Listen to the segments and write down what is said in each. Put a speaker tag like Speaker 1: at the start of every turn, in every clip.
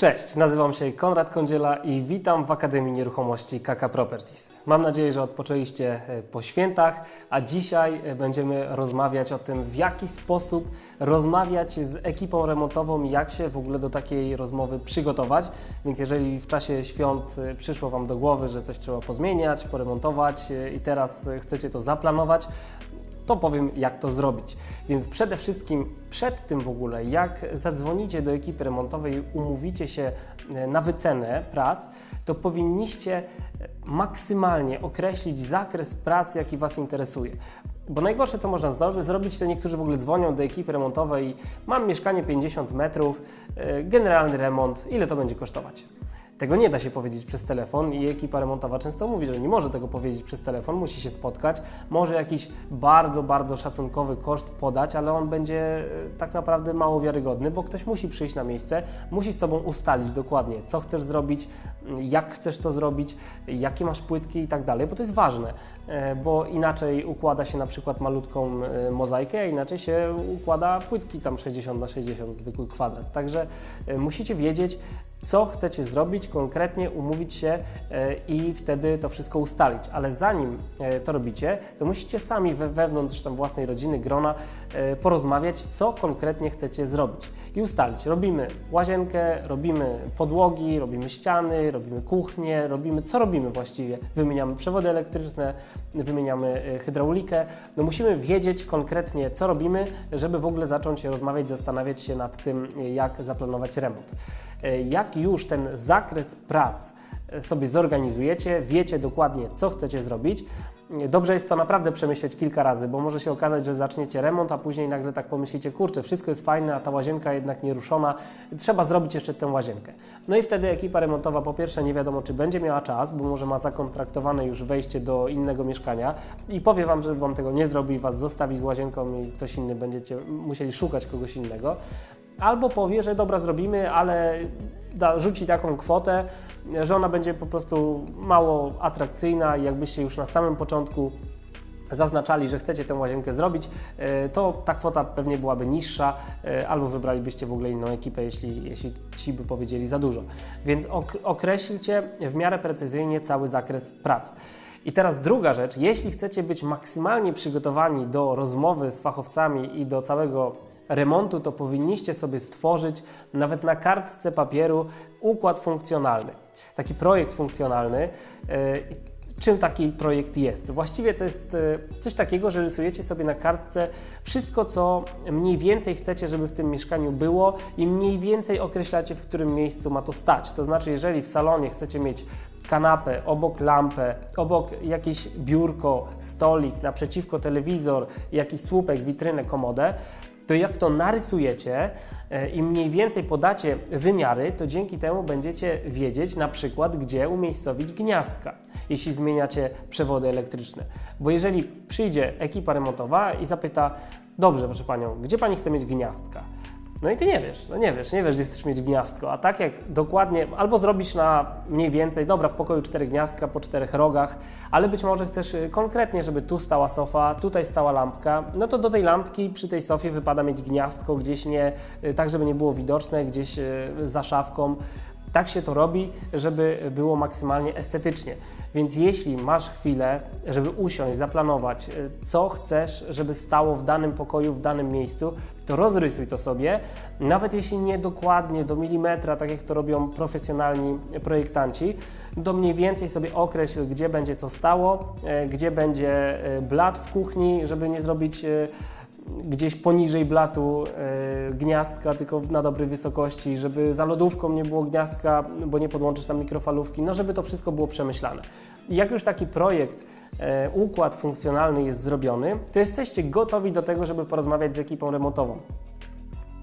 Speaker 1: Cześć, nazywam się Konrad Kądziela i witam w Akademii Nieruchomości KK Properties. Mam nadzieję, że odpoczęliście e, po świętach, a dzisiaj e, będziemy rozmawiać o tym, w jaki sposób rozmawiać z ekipą remontową i jak się w ogóle do takiej rozmowy przygotować. Więc jeżeli w czasie świąt e, przyszło Wam do głowy, że coś trzeba pozmieniać, poremontować i teraz chcecie to zaplanować, to powiem, jak to zrobić. Więc przede wszystkim przed tym w ogóle, jak zadzwonicie do ekipy remontowej i umówicie się e, na wycenę prac, to powinniście e, maksymalnie określić zakres prac, jaki Was interesuje. Bo najgorsze, co można zrobić, to niektórzy w ogóle dzwonią do ekipy remontowej i mam mieszkanie 50 metrów, e, generalny remont, ile to będzie kosztować? Tego nie da się powiedzieć przez telefon i ekipa remontowa często mówi, że nie może tego powiedzieć przez telefon, musi się spotkać, może jakiś bardzo, bardzo szacunkowy koszt podać, ale on będzie e, tak naprawdę mało wiarygodny, bo ktoś musi przyjść na miejsce, musi z Tobą ustalić dokładnie, co chcesz zrobić, jak chcesz to zrobić, jakie masz płytki i tak dalej, bo to jest ważne, e, bo inaczej układa się na przykład malutką e, mozaikę, a inaczej się układa płytki tam 60 na 60 zwykły kwadrat. Także musicie wiedzieć, co chcecie zrobić konkretnie, umówić się e, i wtedy to wszystko ustalić. Ale zanim e, to robicie, to musicie sami wewnątrz tam własnej rodziny, grona e, porozmawiać, co konkretnie chcecie zrobić i ustalić. Robimy łazienkę, robimy podłogi, robimy ściany, robimy kuchnię, robimy co robimy właściwie. Wymieniamy przewody elektryczne, wymieniamy hydraulikę. No musimy wiedzieć konkretnie, co robimy, żeby w ogóle zacząć rozmawiać, zastanawiać się nad tym, jak zaplanować remont. Jak już ten zakres prac sobie zorganizujecie, wiecie dokładnie, co chcecie zrobić, Dobrze jest to naprawdę przemyśleć kilka razy, bo może się okazać, że zaczniecie remont, a później nagle tak pomyślicie, kurczę, wszystko jest fajne, a ta łazienka jednak nieruszona, trzeba zrobić jeszcze tę łazienkę. No i wtedy ekipa remontowa po pierwsze nie wiadomo, czy będzie miała czas, bo może ma zakontraktowane już wejście do innego mieszkania i powie Wam, że Wam tego nie zrobi Was zostawi z łazienką i ktoś inny będziecie musieli szukać kogoś innego. Albo powie, że dobra, zrobimy, ale da, rzuci taką kwotę, że ona będzie po prostu mało atrakcyjna i jakbyście już na samym początku zaznaczali, że chcecie tę łazienkę zrobić, e, to ta kwota pewnie byłaby niższa, e, albo wybralibyście w ogóle inną ekipę, jeśli, jeśli ci by powiedzieli za dużo. Więc określcie w miarę precyzyjnie cały zakres prac. I teraz druga rzecz, jeśli chcecie być maksymalnie przygotowani do rozmowy z fachowcami i do całego remontu, to powinniście sobie stworzyć nawet na kartce papieru układ funkcjonalny. Taki projekt funkcjonalny. E, czym taki projekt jest? Właściwie to jest e, coś takiego, że rysujecie sobie na kartce wszystko, co mniej więcej chcecie, żeby w tym mieszkaniu było i mniej więcej określacie, w którym miejscu ma to stać. To znaczy, jeżeli w salonie chcecie mieć kanapę, obok lampę, obok jakieś biurko, stolik, naprzeciwko telewizor, jakiś słupek, witrynę, komodę, to jak to narysujecie e, i mniej więcej podacie wymiary, to dzięki temu będziecie wiedzieć na przykład, gdzie umiejscowić gniazdka, jeśli zmieniacie przewody elektryczne. Bo jeżeli przyjdzie ekipa remontowa i zapyta, dobrze proszę Panią, gdzie Pani chce mieć gniazdka? No i ty nie wiesz, no nie wiesz, nie wiesz, gdzie chcesz mieć gniazdko. A tak jak dokładnie, albo zrobisz na mniej więcej, dobra, w pokoju cztery gniazdka po czterech rogach, ale być może chcesz y, konkretnie, żeby tu stała sofa, tutaj stała lampka, no to do tej lampki przy tej sofie wypada mieć gniazdko gdzieś nie, y, tak żeby nie było widoczne, gdzieś y, za szafką. Tak się to robi, żeby było maksymalnie estetycznie. Więc jeśli masz chwilę, żeby usiąść, zaplanować, e, co chcesz, żeby stało w danym pokoju, w danym miejscu, to rozrysuj to sobie, nawet jeśli nie dokładnie do milimetra, tak jak to robią profesjonalni projektanci, to mniej więcej sobie określ, gdzie będzie co stało, e, gdzie będzie e, blat w kuchni, żeby nie zrobić gdzieś poniżej blatu e, gniazdka, tylko na dobrej wysokości, żeby za lodówką nie było gniazdka, bo nie podłączysz tam mikrofalówki, no żeby to wszystko było przemyślane. I jak już taki projekt, e, układ funkcjonalny jest zrobiony, to jesteście gotowi do tego, żeby porozmawiać z ekipą remontową.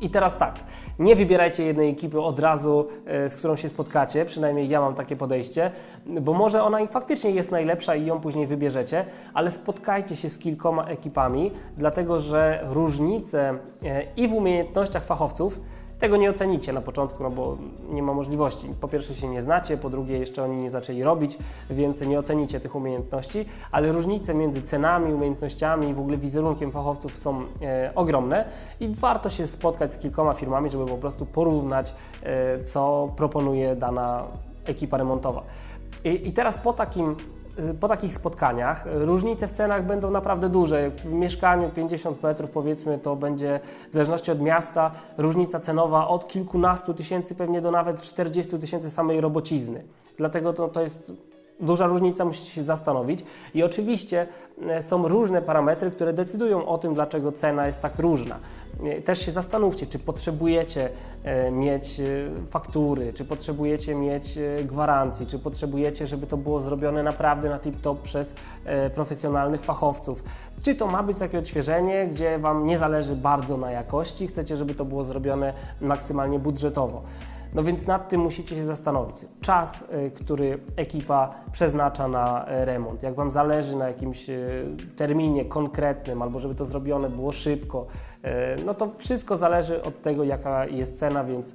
Speaker 1: I teraz tak, nie wybierajcie jednej ekipy od razu, e, z którą się spotkacie, przynajmniej ja mam takie podejście, bo może ona faktycznie jest najlepsza i ją później wybierzecie, ale spotkajcie się z kilkoma ekipami, dlatego że różnice e, i w umiejętnościach fachowców, Tego nie ocenicie na początku, no bo nie ma możliwości. Po pierwsze się nie znacie, po drugie jeszcze oni nie zaczęli robić, więc nie ocenicie tych umiejętności, ale różnice między cenami, umiejętnościami i w ogóle wizerunkiem fachowców są e, ogromne i warto się spotkać z kilkoma firmami, żeby po prostu porównać, e, co proponuje dana ekipa remontowa. I, I teraz po takim po takich spotkaniach różnice w cenach będą naprawdę duże. W mieszkaniu 50 metrów powiedzmy to będzie w zależności od miasta różnica cenowa od kilkunastu tysięcy pewnie do nawet 40 tysięcy samej robocizny. Dlatego to, to jest duża różnica, musicie się zastanowić. I oczywiście e, są różne parametry, które decydują o tym, dlaczego cena jest tak różna. E, też się zastanówcie, czy potrzebujecie e, mieć faktury, czy potrzebujecie mieć gwarancji, czy potrzebujecie, żeby to było zrobione naprawdę na tip-top przez profesjonalnych fachowców. Czy to ma być takie odświeżenie, gdzie Wam nie zależy bardzo na jakości, chcecie, żeby to było zrobione maksymalnie budżetowo. No więc nad tym musicie się zastanowić. Czas, y, który ekipa przeznacza na y, remont, jak Wam zależy na jakimś y, terminie konkretnym, albo żeby to zrobione było szybko, no to wszystko zależy od tego, jaka jest cena, więc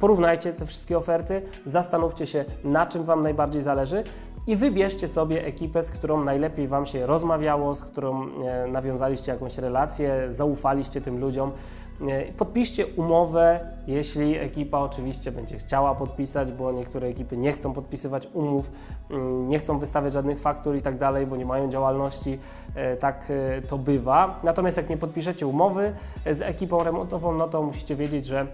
Speaker 1: porównajcie te wszystkie oferty, zastanówcie się, na czym Wam najbardziej zależy i wybierzcie sobie ekipę, z którą najlepiej Wam się rozmawiało, z którą e, nawiązaliście jakąś relację, zaufaliście tym ludziom. E, podpiszcie umowę, jeśli ekipa oczywiście będzie chciała podpisać, bo niektóre ekipy nie chcą podpisywać umów, mm, nie chcą wystawiać żadnych faktur i tak dalej, bo nie mają działalności. E, tak to bywa. Natomiast jak nie podpiszecie umowy z ekipą remontową, no to musicie wiedzieć, że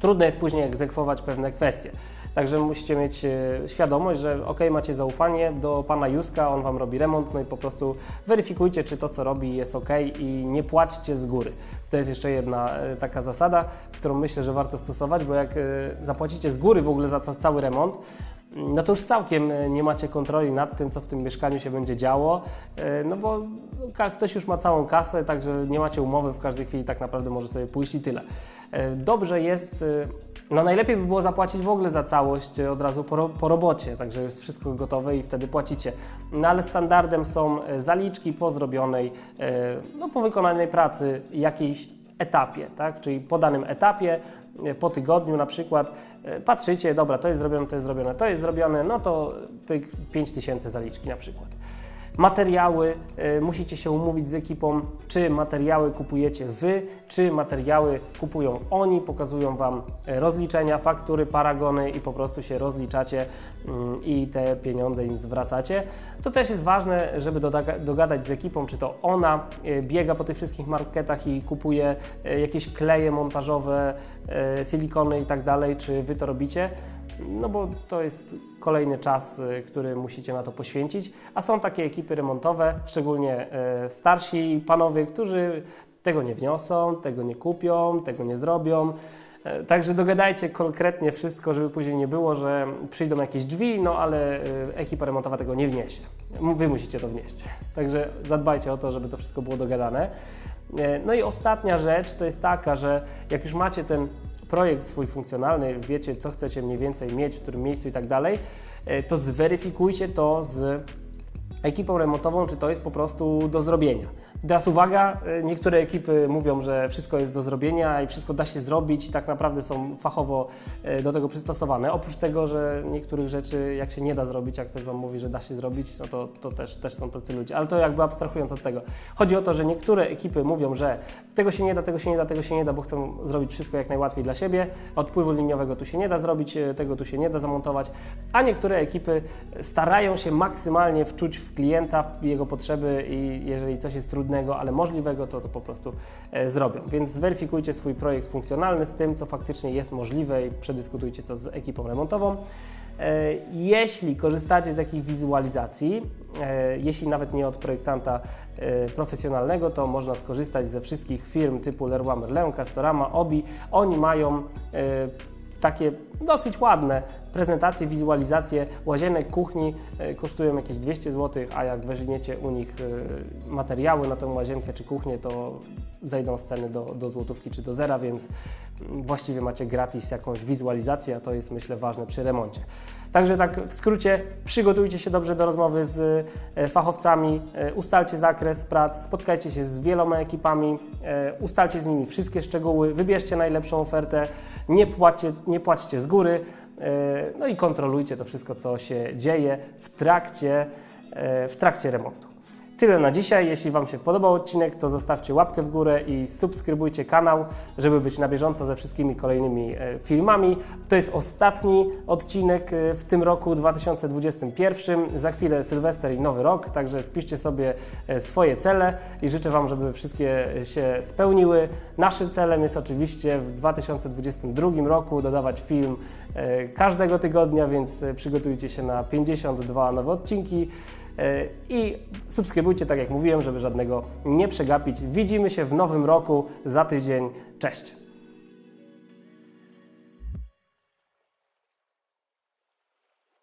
Speaker 1: trudno jest później egzekwować pewne kwestie. Także musicie mieć e, świadomość, że ok, macie zaufanie do pana Juska, on wam robi remont, no i po prostu weryfikujcie, czy to, co robi, jest ok i nie płaćcie z góry. To jest jeszcze jedna e, taka zasada, którą myślę, że warto stosować, bo jak e, zapłacicie z góry w ogóle za to cały remont, no to już całkiem nie macie kontroli nad tym, co w tym mieszkaniu się będzie działo, no bo ktoś już ma całą kasę, także nie macie umowy, w każdej chwili tak naprawdę może sobie pójść i tyle. Dobrze jest no najlepiej by było zapłacić w ogóle za całość od razu po, po, robocie, także jest wszystko gotowe i wtedy płacicie. No ale standardem są e, zaliczki po zrobionej, e, no po wykonanej pracy jakiejś etapie, tak? czyli po danym etapie, e, po tygodniu na przykład patrzycie, dobra, to jest zrobione, to jest zrobione, to jest zrobione, no to 5000 zaliczki na przykład. Materiały, y, musicie się umówić z ekipą, czy materiały kupujecie Wy, czy materiały kupują oni, pokazują Wam y, rozliczenia, faktury, paragony i po prostu się rozliczacie mm, i te pieniądze im zwracacie. To też jest ważne, żeby dogadać z ekipą, czy to ona y, biega po tych wszystkich marketach i kupuje jakieś kleje montażowe, silikony i tak dalej, czy Wy to robicie no bo to jest kolejny czas, y, który musicie na to poświęcić. A są takie ekipy remontowe, szczególnie e, starsi panowie, którzy tego nie wniosą, tego nie kupią, tego nie zrobią. E, także dogadajcie konkretnie wszystko, żeby później nie było, że przyjdą jakieś drzwi, no ale ekipa remontowa tego nie wniesie. Wy musicie to wnieść. Także zadbajcie o to, żeby to wszystko było dogadane. No i ostatnia rzecz to jest taka, że jak już macie ten projekt swój funkcjonalny, wiecie co chcecie mniej więcej mieć, w którym miejscu i tak dalej, e, to zweryfikujcie to z ekipą remontową, czy to jest po prostu do zrobienia. Teraz uwaga, e, niektóre ekipy mówią, że wszystko jest do zrobienia i wszystko da się zrobić i tak naprawdę są fachowo e, do tego przystosowane. Oprócz tego, że niektórych rzeczy jak się nie da zrobić, jak ktoś Wam mówi, że da się zrobić, no to, to też, też są tacy ludzie. Ale to jakby abstrahując od tego. Chodzi o to, że niektóre ekipy mówią, że tego się nie da, tego się nie da, tego się nie da, bo chcą zrobić wszystko jak najłatwiej dla siebie. Odpływu liniowego tu się nie da zrobić, e, tego tu się nie da zamontować, a niektóre ekipy starają się maksymalnie wczuć w klienta, w jego potrzeby i jeżeli coś jest trudne, trudnego, ale możliwego, to to po prostu e, zrobią. Więc zweryfikujcie swój projekt funkcjonalny z tym, co faktycznie jest możliwe i przedyskutujcie to z ekipą remontową. E, jeśli korzystacie z jakichś wizualizacji, e, jeśli nawet nie od projektanta profesjonalnego, to można skorzystać ze wszystkich firm typu Leroy Merlin, Castorama, Obi. Oni mają takie dosyć ładne prezentacje, wizualizacje łazienek, kuchni e, kosztują jakieś 200 zł, a jak weźmiecie u nich e, materiały na tą łazienkę czy kuchnię, to zejdą z ceny do, do złotówki czy do zera, więc właściwie macie gratis jakąś wizualizację, a to jest myślę ważne przy remoncie. Także tak w skrócie, przygotujcie się dobrze do rozmowy z e, fachowcami, ustalcie zakres prac, spotkajcie się z wieloma ekipami, ustalcie z nimi wszystkie szczegóły, wybierzcie najlepszą ofertę, nie płaćcie, nie płaćcie z góry, no i kontrolujcie to wszystko, co się dzieje w trakcie, e, w trakcie remontu. Tyle na dzisiaj. Jeśli Wam się podobał odcinek, to zostawcie łapkę w górę i subskrybujcie kanał, żeby być na bieżąco ze wszystkimi kolejnymi e, filmami. To jest ostatni odcinek e, w tym roku 2021. Za chwilę Sylwester i Nowy Rok, także spiszcie sobie e, swoje cele i życzę Wam, żeby wszystkie się spełniły. Naszym celem jest oczywiście w 2022 roku dodawać film każdego tygodnia, więc przygotujcie się na 52 nowe odcinki. E, I subskrybujcie, tak jak mówiłem, żeby żadnego nie przegapić. Widzimy się w nowym roku za tydzień. Cześć!